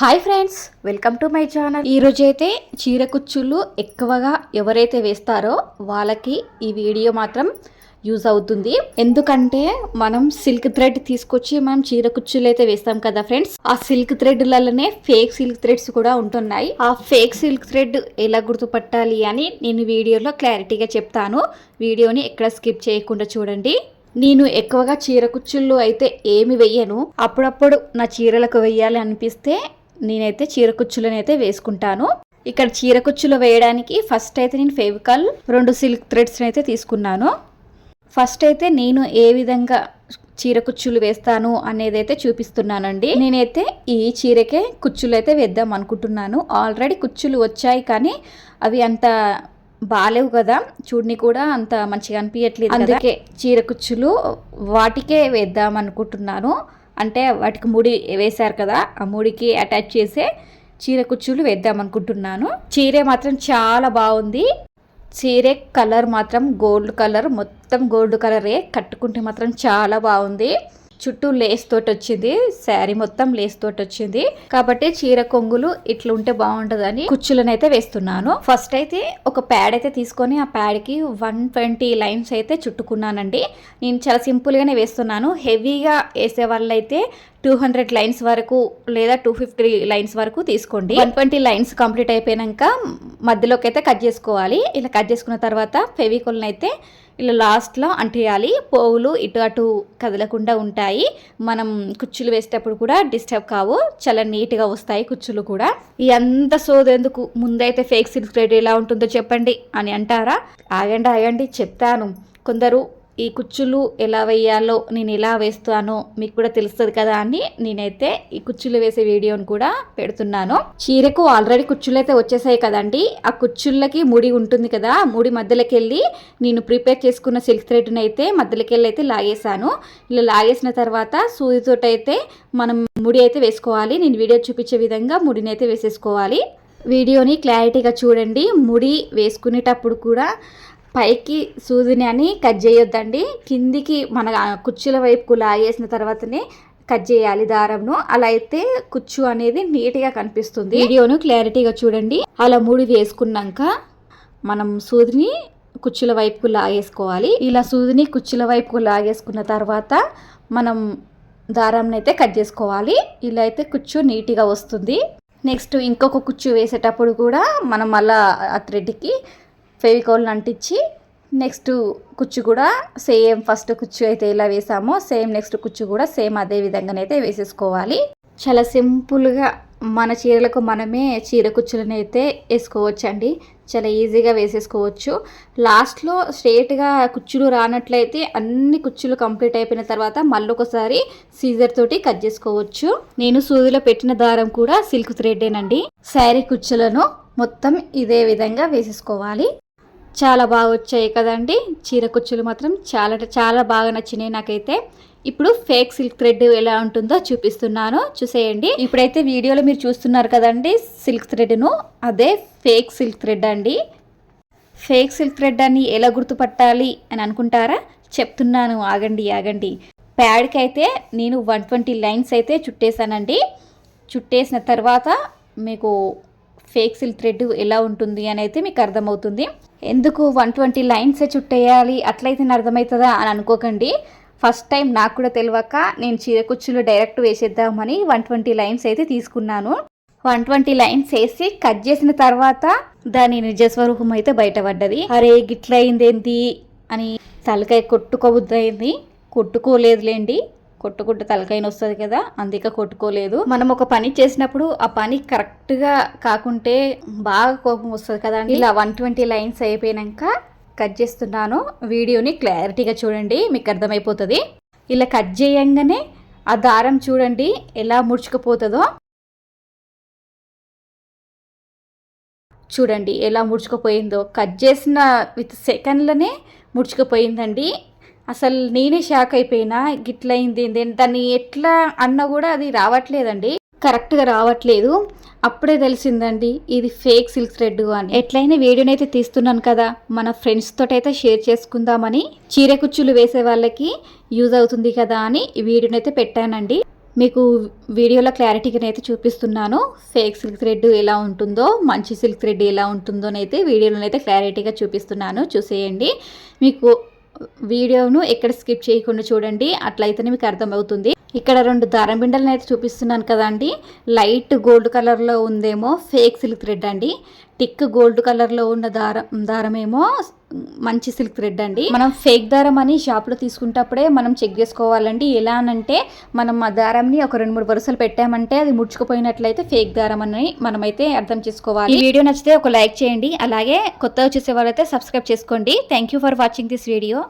Hi friends welcome to my channel. ఈరోజు అయితే చీర కుచ్చుళ్ళు ఎక్కువగా ఎవరైతే వేస్తారో వాళ్ళకి ఈ వీడియో మాత్రం యూజ్ అవుతుంది. ఎందుకంటే మనం సిల్క్ థ్రెడ్ తీసుకొచ్చి మనం చీర కుచ్చులు అయితే వేస్తాం కదా ఫ్రెండ్స్ ఆ సిల్క్ థ్రెడ్లలోనే ఫేక్ సిల్క్ థ్రెడ్స్ కూడా ఉంటున్నాయి. ఆ ఫేక్ సిల్క్ థ్రెడ్ ఎలా గుర్తుపట్టాలి అని నేను వీడియోలో క్లారిటీగా చెప్తాను. వీడియోని ఎక్కడ స్కిప్ చేయకుండా చూడండి. నేను ఎక్కువగా చీర కుచ్చుళ్ళు అయితే ఏమి వెయ్యను అప్పుడప్పుడు నా చీరలకు వెయ్యాలి అనిపిస్తే నేనైతే చీర కుచ్చులను అయితే వేసుకుంటాను. ఇక్కడ చీర కుచ్చులు వేయడానికి ఫస్ట్ అయితే నేను ఫేవికాల్ రెండు సిల్క్ థ్రెడ్స్ అయితే తీసుకున్నాను. ఫస్ట్ అయితే నేను ఏ విధంగా చీర కుచ్చులు వేస్తాను అనేది అయితే చూపిస్తున్నానండి. నేనైతే ఈ చీరకే కుచ్చులు అయితే వేద్దాం అనుకుంటున్నాను. ఆల్రెడీ కుచ్చులు వచ్చాయి కానీ అవి అంత బాగాలేవు కదా. చూడని కూడా అంత మంచిగా అనిపించట్లేదు అందుకే చీర కుచ్చులు వాటికే వేద్దాం అనుకుంటున్నాను. అంటే వాటికి ముడి వేశారు కదా ఆ ముడికి అటాచ్ చేసే చీర కుచ్చులు వేద్దాం అనుకుంటున్నాను. చీర మాత్రం చాలా బాగుంది. చీర కలర్ మాత్రం గోల్డ్ కలర్ మొత్తం గోల్డ్ కలరే కట్టుకుంటే మాత్రం చాలా బాగుంది. చుట్టూ లేస్ తోటి వచ్చింది శారీ మొత్తం లేస్ తోటి వచ్చింది. కాబట్టి చీర కొంగులు ఇట్లా ఉంటే బాగుంటుందని కుచ్చులను అయితే వేస్తున్నాను. ఫస్ట్ అయితే ఒక ప్యాడ్ అయితే తీసుకొని ఆ ప్యాడ్కి వన్ ట్వంటీ లైన్స్ అయితే చుట్టుకున్నానండి. నేను చాలా సింపుల్గానే వేస్తున్నాను. హెవీగా వేసే వాళ్ళైతే టూ హండ్రెడ్ లైన్స్ వరకు లేదా టూ ఫిఫ్టీ లైన్స్ వరకు తీసుకోండి. వన్ ట్వంటీ లైన్స్ కంప్లీట్ అయిపోయాక మధ్యలోకి అయితే కట్ చేసుకోవాలి. ఇలా కట్ చేసుకున్న తర్వాత ఫెవికోల్ని అయితే ఇలా లాస్ట్లో అంటేయాలి. పోవులు ఇటు అటు కదలకుండా ఉంటాయి. మనం కుచ్చులు వేసేటప్పుడు కూడా డిస్టర్బ్ కావు. చాలా నీట్గా వస్తాయి కుచ్చులు కూడా. ఈ అంత సోదెందుకు ముందైతే ఫేక్ సిల్క్ థ్రెడ్ ఎలా ఉంటుందో చెప్పండి అని అంటారా? ఆగండి ఆగండి చెప్తాను. కొందరు ఈ కుచ్చులు ఎలా వేయాలో నేను ఎలా వేస్తానో మీకు కూడా తెలుస్తుంది కదా అని నేనైతే ఈ కుచ్చులు వేసే వీడియోని కూడా పెడుతున్నాను. చీరకు ఆల్రెడీ కుచ్చులు అయితే వచ్చేసాయి కదండి. ఆ కుచ్చుళ్ళకి ముడి ఉంటుంది కదా ముడి మధ్యలోకి వెళ్ళి నేను ప్రిపేర్ చేసుకున్న సిల్క్ థ్రెడ్ని అయితే మధ్యలోకి వెళ్ళి అయితే లాగేశాను ఇలా లాగేసిన తర్వాత సూదితోటి అయితే మనం ముడి అయితే వేసుకోవాలి. నేను వీడియో చూపించే విధంగా ముడిని అయితే వేసేసుకోవాలి. వీడియోని క్లారిటీగా చూడండి. ముడి వేసుకునేటప్పుడు కూడా పైకి సూదిని అని కట్ చేయొద్దండి. కిందికి మన కుర్చీల వైపుకు లాగేసిన తర్వాతనే కట్ చేయాలి దారంను. అలా అయితే కుచ్చు అనేది నీట్గా కనిపిస్తుంది. వీడియోను క్లారిటీగా చూడండి. అలా మూడు వేసుకున్నాక మనం సూదిని కుచ్చుల వైపుకు లాగేసుకోవాలి. ఇలా సూదిని కుచ్చుల వైపుకు లాగేసుకున్న తర్వాత మనం దారం అయితే కట్ చేసుకోవాలి. ఇలా అయితే కుచ్చు నీట్గా వస్తుంది. నెక్స్ట్ ఇంకొక కుచ్చు వేసేటప్పుడు కూడా మనం మళ్ళీ ఆ థ్రెడ్కి ఫెవికోల్ని అంటించి నెక్స్ట్ కుచ్చు కూడా సేమ్ ఫస్ట్ కుచ్చు అయితే ఇలా వేసామో సేమ్ నెక్స్ట్ కుచ్చు కూడా సేమ్ అదే విధంగానైతే వేసేసుకోవాలి. చాలా సింపుల్గా మన చీరలకు మనమే చీర కుచ్చులను అయితే వేసుకోవచ్చండి. చాలా ఈజీగా వేసేసుకోవచ్చు. లాస్ట్లో స్ట్రేట్గా కుచ్చులు రానట్లయితే అన్ని కుచ్చులు కంప్లీట్ అయిపోయిన తర్వాత మళ్ళీ ఒకసారి సీజర్ తోటి కట్ చేసుకోవచ్చు. నేను సూదిలో పెట్టిన దారం కూడా సిల్క్ థ్రెడ్డేనండి శారీ కుచ్చులను మొత్తం ఇదే విధంగా వేసేసుకోవాలి. చాలా బాగా వచ్చాయి కదండి. చీర కుచ్చులు మాత్రం చాలా చాలా బాగా నచ్చినాయి నాకైతే. ఇప్పుడు ఫేక్ సిల్క్ థ్రెడ్ ఎలా ఉంటుందో చూపిస్తున్నాను. చూసేయండి. ఇప్పుడైతే వీడియోలో మీరు చూస్తున్నారు కదండి సిల్క్ థ్రెడ్ను. అదే ఫేక్ సిల్క్ థ్రెడ్ అండి. ఫేక్ సిల్క్ థ్రెడ్ అని ఎలా గుర్తుపట్టాలి అని అనుకుంటారా? చెప్తున్నాను. ఆగండి ఆగండి. ప్యాడ్కి అయితే నేను వన్ ట్వంటీ లైన్స్ అయితే చుట్టేసానండి చుట్టేసిన తర్వాత మీకు ఫేక్ సిల్క్ థ్రెడ్ ఎలా ఉంటుంది అని అయితే మీకు అర్థమవుతుంది. ఎందుకు వన్ ట్వంటీ లైన్స్ చుట్టేయాలి? అట్లయితే అర్థమవుతుందా అని అనుకోకండి. ఫస్ట్ టైం నాకు కూడా తెలియక నేను చీరకుచ్చులు డైరెక్ట్ వేసేద్దామని వన్ ట్వంటీ లైన్స్ అయితే తీసుకున్నాను. వన్ ట్వంటీ లైన్స్ వేసి కట్ చేసిన తర్వాత దాని నిజస్వరూపం అయితే బయటపడ్డది. అరే గిట్లయిందేంటి అని తలకాయ కొట్టుకోబుద్దయింది కొట్టుకోలేదులేండి. కొట్టుకుంటే తలకైన వస్తుంది కదా అందుకే కొట్టుకోలేదు. మనం ఒక పని చేసినప్పుడు ఆ పని కరెక్ట్గా కాకుంటే బాగా కోపం వస్తుంది కదా ఇలా వన్ ట్వంటీ లైన్స్ అయిపోయాక కట్ చేస్తున్నాను. వీడియోని క్లారిటీగా చూడండి మీకు అర్థమైపోతుంది. ఇలా కట్ చేయంగానే ఆ దారం చూడండి ఎలా ముడుచుకుపోతుందో. చూడండి ఎలా ముడుచుకుపోయిందో. కట్ చేసిన విత్ సెకండ్లోనే ముడుచుకుపోయిందండి. అసలు నేనే షాక్ అయిపోయినా గిట్లయింది దాన్ని ఎట్లా అన్నా కూడా అది రావట్లేదండి. కరెక్ట్గా రావట్లేదు. అప్పుడే తెలిసిందండి ఇది ఫేక్ సిల్క్ థ్రెడ్ అని. ఎట్లయినా వీడియోనైతే తీస్తున్నాను కదా మన ఫ్రెండ్స్ తోటైతే షేర్ చేసుకుందామని. చీర కుచ్చులు వేసే వాళ్ళకి యూజ్ అవుతుంది కదా అని ఈ వీడియోనైతే పెట్టానండి. మీకు వీడియోలో క్లారిటీగా అయితే చూపిస్తున్నాను. ఫేక్ సిల్క్ థ్రెడ్ ఎలా ఉంటుందో మంచి సిల్క్ థ్రెడ్ ఎలా ఉంటుందో అయితే వీడియోలో అయితే క్లారిటీగా చూపిస్తున్నాను. చూసేయండి. మీకు వీడియోను ఎక్కడ స్కిప్ చేయకుండా చూడండి. అట్లయితేనే మీకు అర్థమవుతుంది. ఇక్కడ రెండు దారం బిండలను అయితే చూపిస్తున్నాను కదండి. లైట్ గోల్డ్ కలర్లో ఉందేమో ఫేక్ సిల్క్ థ్రెడ్ అండి. టిక్ గోల్డ్ కలర్లో ఉన్న దారం దారం ఏమో మంచి సిల్క్ థ్రెడ్ అండి. మనం ఫేక్ దారం అని షాప్లో తీసుకుంటప్పుడే మనం చెక్ చేసుకోవాలండి. ఎలా అనంటే మనం ఆ దారంని ఒక రెండు మూడు వరుసలు పెట్టామంటే అది ముడుచుకుపోయినట్లయితే ఫేక్ దారం అని మనమైతే అర్థం చేసుకోవాలి. ఈ వీడియో నచ్చితే ఒక లైక్ చేయండి. అలాగే కొత్తగా చూసే వాళ్ళైతే సబ్స్క్రైబ్ చేసుకోండి. Thank you for watching this video.